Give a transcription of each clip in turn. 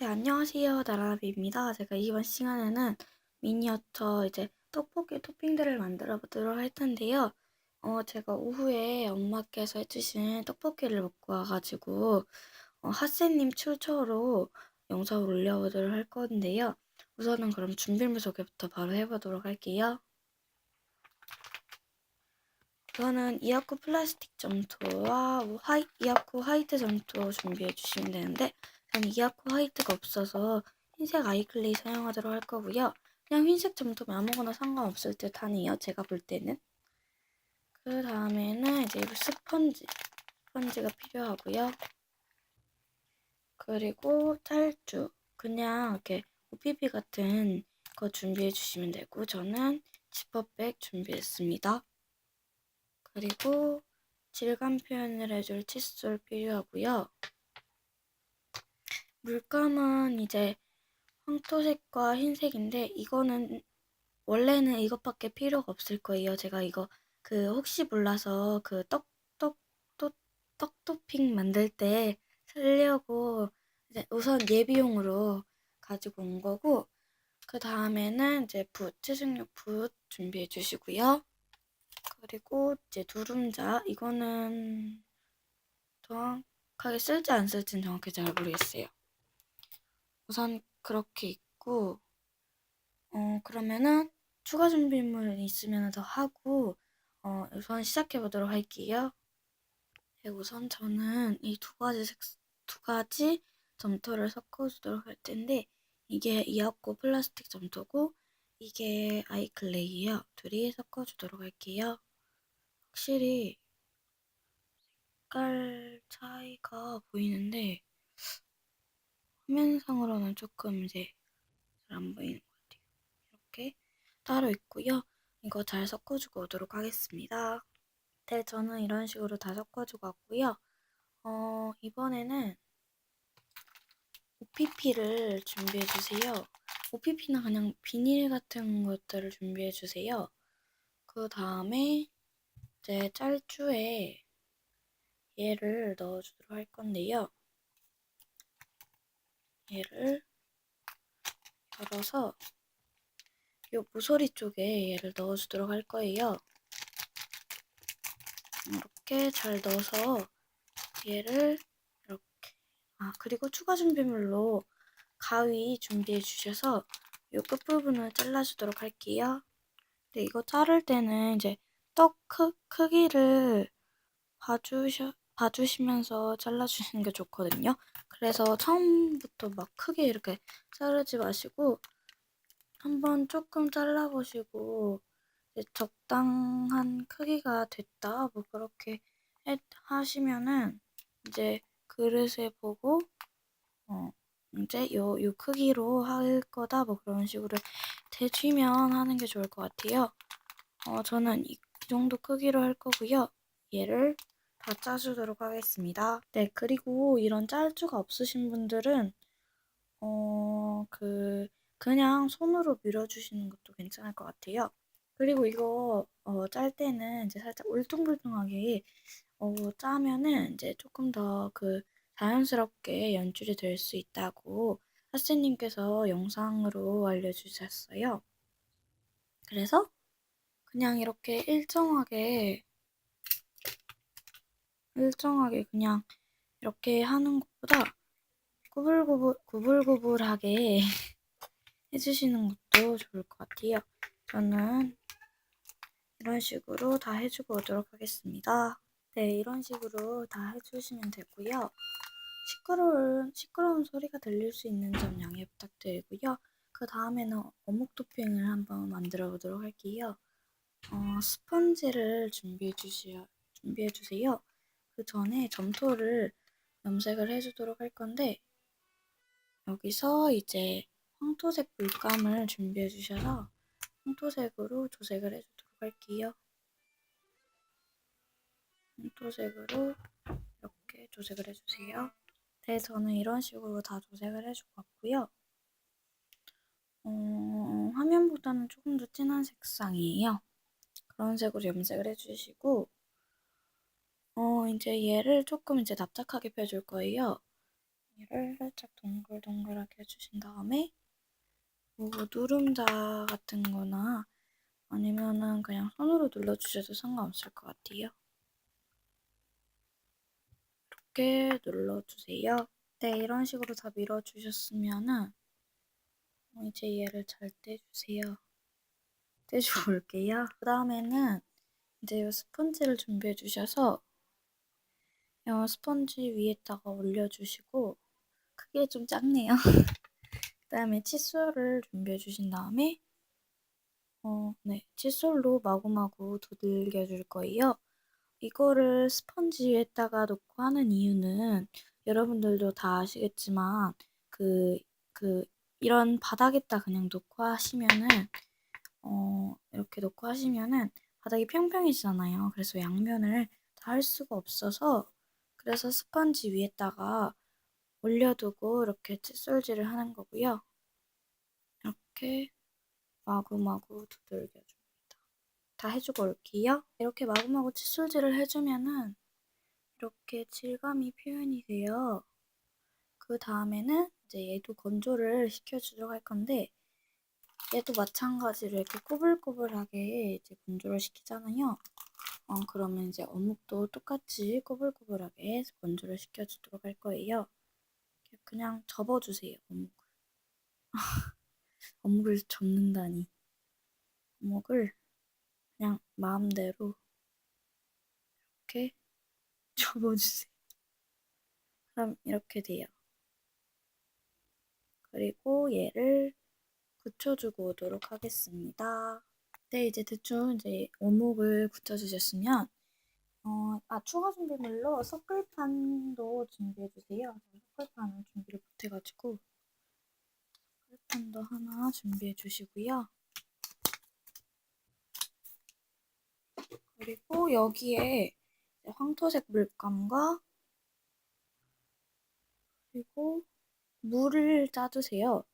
네, 안녕하세요. 나라비입니다. 제가 이번 시간에는 미니어처 이제 떡볶이 토핑들을 만들어 보도록 할 텐데요. 어, 제가 오후에 엄마께서 해주신 떡볶이를 먹고 와가지고 어, 핫세님 추천으로 영상을 올려보도록 할 건데요. 우선은 그럼 준비물 소개부터 바로 해보도록 할게요. 우선은 이아쿠 플라스틱 점토와 화이, 이아쿠 화이트 점토 준비해 주시면 되는데 전 이아쿠 화이트가 없어서 흰색 아이클레이 사용하도록 할 거고요. 그냥 흰색 점토면 아무거나 상관없을 듯 하네요. 제가 볼 때는. 그 다음에는 이제 스펀지. 스펀지가 필요하고요. 그리고 짤주. 그냥 이렇게 OPP 같은 거 준비해 주시면 되고 저는 지퍼백 준비했습니다. 그리고 질감 표현을 해줄 칫솔 필요하고요. 물감은 이제 황토색과 흰색인데 이거는 원래는 이것밖에 필요가 없을 거예요. 제가 이거 그 혹시 몰라서 그 떡 떡떡 떡토핑 만들 때 쓰려고 이제 우선 예비용으로 가지고 온 거고 그 다음에는 이제 붓 채색용 붓 준비해 주시고요. 그리고 이제 두lum자 이거는 정확하게 쓸지 안 쓸지는 정확히 잘 모르겠어요. 우선 그렇게 있고 어 그러면은 추가 준비물 있으면 더 하고 어 우선 시작해 보도록 할게요. 네, 우선 저는 이 두 가지 색, 두 가지 점토를 섞어주도록 할 텐데 이게 이하고 플라스틱 점토고 이게 아이클레이예요. 둘이 섞어주도록 할게요. 확실히 색깔 차이가 보이는데 화면상으로는 조금 이제 잘 안 보이는 것 같아요. 이렇게 따로 있고요. 이거 잘 섞어주고 오도록 하겠습니다. 네, 저는 이런 식으로 다 섞어주고 왔고요. 어, 이번에는 OPP를 준비해 주세요. OPP는 그냥 비닐 같은 것들을 준비해 주세요. 그 다음에 이제 짤주에 얘를 넣어주도록 할 건데요. 얘를 열어서 요 모서리 쪽에 얘를 넣어주도록 할 거예요. 이렇게 잘 넣어서 얘를 이렇게 아 그리고 추가 준비물로 가위 준비해 주셔서 요 끝부분을 잘라주도록 할게요. 근데 이거 자를 때는 이제 떡 크, 크기를 봐주셔, 봐주시면서 잘라주시는 게 좋거든요. 그래서 처음부터 막 크게 이렇게 자르지 마시고 한번 조금 잘라보시고 적당한 크기가 됐다 뭐 그렇게 하시면은 이제 그릇에 보고 어 이제 요, 요 크기로 할 거다 뭐 그런 식으로 대주면 하는 게 좋을 것 같아요. 어 저는 이, 이 정도 크기로 할 거고요. 얘를 다 짜주도록 하겠습니다. 네, 그리고 이런 짤주가 없으신 분들은 어, 그 그냥 손으로 밀어주시는 것도 괜찮을 것 같아요. 그리고 이거 어, 짤 때는 이제 살짝 울퉁불퉁하게 어, 짜면은 이제 조금 더 그 자연스럽게 연출이 될 수 있다고 하스님께서 영상으로 알려주셨어요. 그래서 그냥 이렇게 일정하게 일정하게 그냥 이렇게 하는 것보다 구불구불, 구불구불하게 해주시는 것도 좋을 것 같아요. 저는 이런 식으로 다 해주고 오도록 하겠습니다. 네, 이런 식으로 다 해주시면 되고요. 시끄러운, 시끄러운 소리가 들릴 수 있는 점 양해 부탁드리고요. 그 다음에는 어묵 토핑을 한번 만들어 보도록 할게요. 어, 스펀지를 준비해 주시요, 준비해 주세요. 그 전에 점토를 염색을 해주도록 할 건데 여기서 이제 황토색 물감을 준비해 주셔서 황토색으로 조색을 해주도록 할게요. 황토색으로 이렇게 조색을 해주세요. 네, 저는 이런 식으로 다 조색을 해주고 왔고요. 어, 화면보다는 조금 더 진한 색상이에요. 그런 색으로 염색을 해주시고 어, 이제 얘를 조금 이제 납작하게 펴줄 거예요. 얘를 살짝 동글동글하게 해주신 다음에 뭐 누름자 같은 거나 아니면은 그냥 손으로 눌러주셔도 상관없을 것 같아요. 이렇게 눌러주세요. 네, 이런 식으로 다 밀어주셨으면은 어, 이제 얘를 잘 떼주세요. 떼주고 올게요. 그 다음에는 이제 이 스펀지를 준비해 주셔서 이 스펀지 위에다가 올려주시고 크게 좀 작네요. 그 다음에 칫솔을 준비해 주신 다음에 어, 네, 칫솔로 마구마구 두들겨 줄 거예요. 이거를 스펀지 위에다가 놓고 하는 이유는 여러분들도 다 아시겠지만 그, 그 이런 바닥에다 그냥 놓고 하시면은 어, 이렇게 놓고 하시면은 바닥이 평평해지잖아요. 그래서 양면을 다 할 수가 없어서 그래서 스펀지 위에다가 올려두고 이렇게 칫솔질을 하는 거고요. 이렇게 마구마구 두들겨줍니다. 다 해주고 올게요. 이렇게 마구마구 칫솔질을 해주면은 이렇게 질감이 표현이 돼요. 그 다음에는 이제 얘도 건조를 시켜주도록 할 건데 얘도 마찬가지로 이렇게 꼬불꼬불하게 이제 건조를 시키잖아요. 어, 그러면 이제 어묵도 똑같이 꼬불꼬불하게 건조를 시켜주도록 할 거예요. 그냥 접어주세요, 어묵을. 어묵을 접는다니. 어묵을 그냥 마음대로 이렇게 접어주세요. 그럼 이렇게 돼요. 그리고 얘를 굳혀주고 오도록 하겠습니다. 네, 이제 대충 이제 어묵을 굳혀주셨으면 어, 아, 추가 준비물로 섞을판도 준비해주세요. 섞을판을 준비를 못해가지고 섞을판도 하나 준비해주시고요. 그리고 여기에 황토색 물감과 그리고 물을 짜주세요.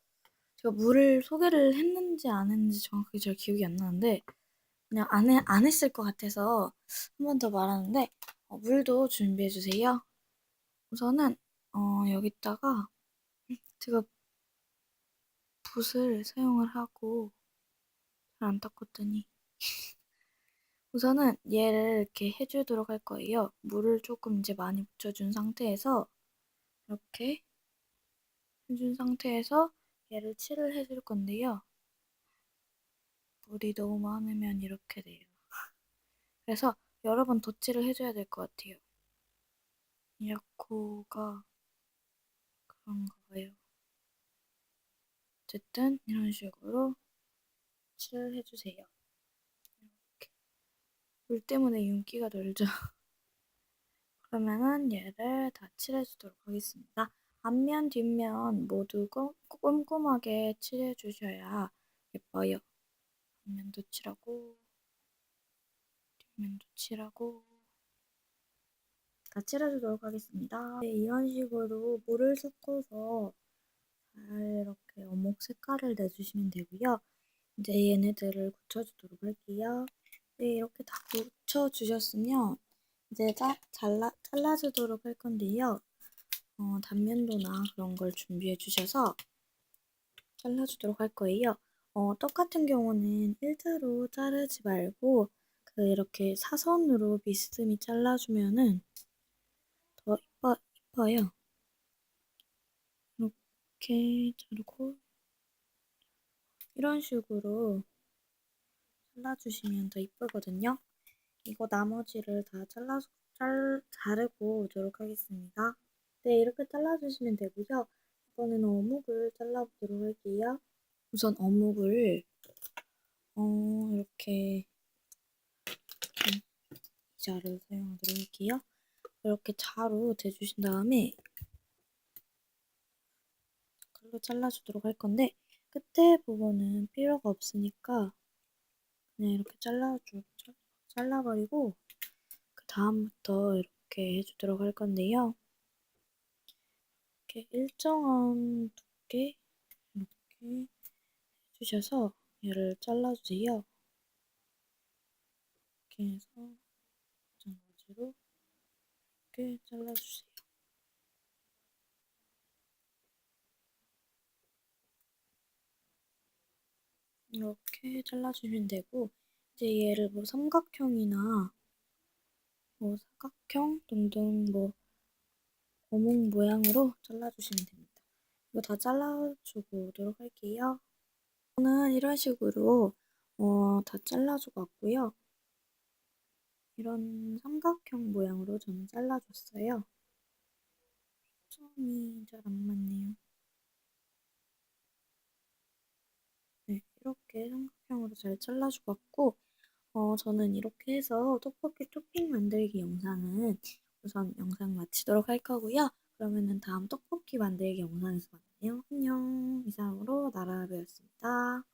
제가 물을 소개를 했는지 안 했는지 정확하게 잘 기억이 안 나는데 그냥 안, 해, 안 했을 것 같아서 한 번 더 말하는데 어, 물도 준비해 주세요. 우선은 어, 여기다가 제가 붓을 사용을 하고 잘 안 닦았더니 우선은 얘를 이렇게 해주도록 할 거예요. 물을 조금 이제 많이 묻혀준 상태에서 이렇게 해준 상태에서 얘를 칠을 해줄 건데요. 물이 너무 많으면 이렇게 돼요. 그래서 여러 번 덧칠을 해줘야 될 것 같아요. 이라코가 그런가 봐요. 어쨌든 이런 식으로 칠을 해주세요. 이렇게. 물 때문에 윤기가 돌죠. 그러면은 얘를 다 칠해주도록 하겠습니다. 앞면, 뒷면 모두 꼼꼼하게 칠해 주셔야 예뻐요. 앞면도 칠하고, 뒷면도 칠하고, 다 칠해주도록 하겠습니다. 네, 이런 식으로 물을 섞어서 잘 이렇게 어묵 색깔을 내주시면 되고요. 이제 얘네들을 굳혀주도록 할게요. 네, 이렇게 다 굳혀주셨으면 이제 자, 잘라, 잘라주도록 할 건데요. 어, 단면도나 그런 걸 준비해 주셔서 잘라주도록 할 거예요. 어, 떡 같은 경우는 1자로 자르지 말고 그 이렇게 사선으로 비스듬히 잘라주면은 더 이뻐, 이뻐요. 이렇게 자르고 이런 식으로 잘라주시면 더 이쁘거든요. 이거 나머지를 다 잘라, 잘, 자르고 오도록 하겠습니다. 네, 이렇게 잘라주시면 되고요. 이번에는 어묵을 잘라보도록 할게요. 우선 어묵을 어, 이렇게 자를 사용하도록 할게요. 이렇게 자로 대주신 다음에 칼로 잘라주도록 할 건데 끝에 부분은 필요가 없으니까 그냥 이렇게 잘라주, 잘라버리고 그 다음부터 이렇게 해주도록 할 건데요. 이렇게 일정한 두께 이렇게 해주셔서 얘를 잘라주세요. 이렇게 해서 마찬가지로 이렇게 잘라주세요. 이렇게 잘라주면 되고 이제 얘를 뭐 삼각형이나 뭐 사각형 등등 뭐 어묵 모양으로 잘라주시면 됩니다. 이거 다 잘라주고 오도록 할게요. 저는 이런 식으로 어, 다 잘라주고 왔고요. 이런 삼각형 모양으로 저는 잘라줬어요. 초점이 잘 안 맞네요. 네, 이렇게 삼각형으로 잘 잘라주고 왔고 어, 저는 이렇게 해서 떡볶이 토핑 만들기 영상은 우선 영상 마치도록 할 거고요. 그러면은 다음 떡볶이 만들기 영상에서 만나요. 안녕. 이상으로 나라베였습니다.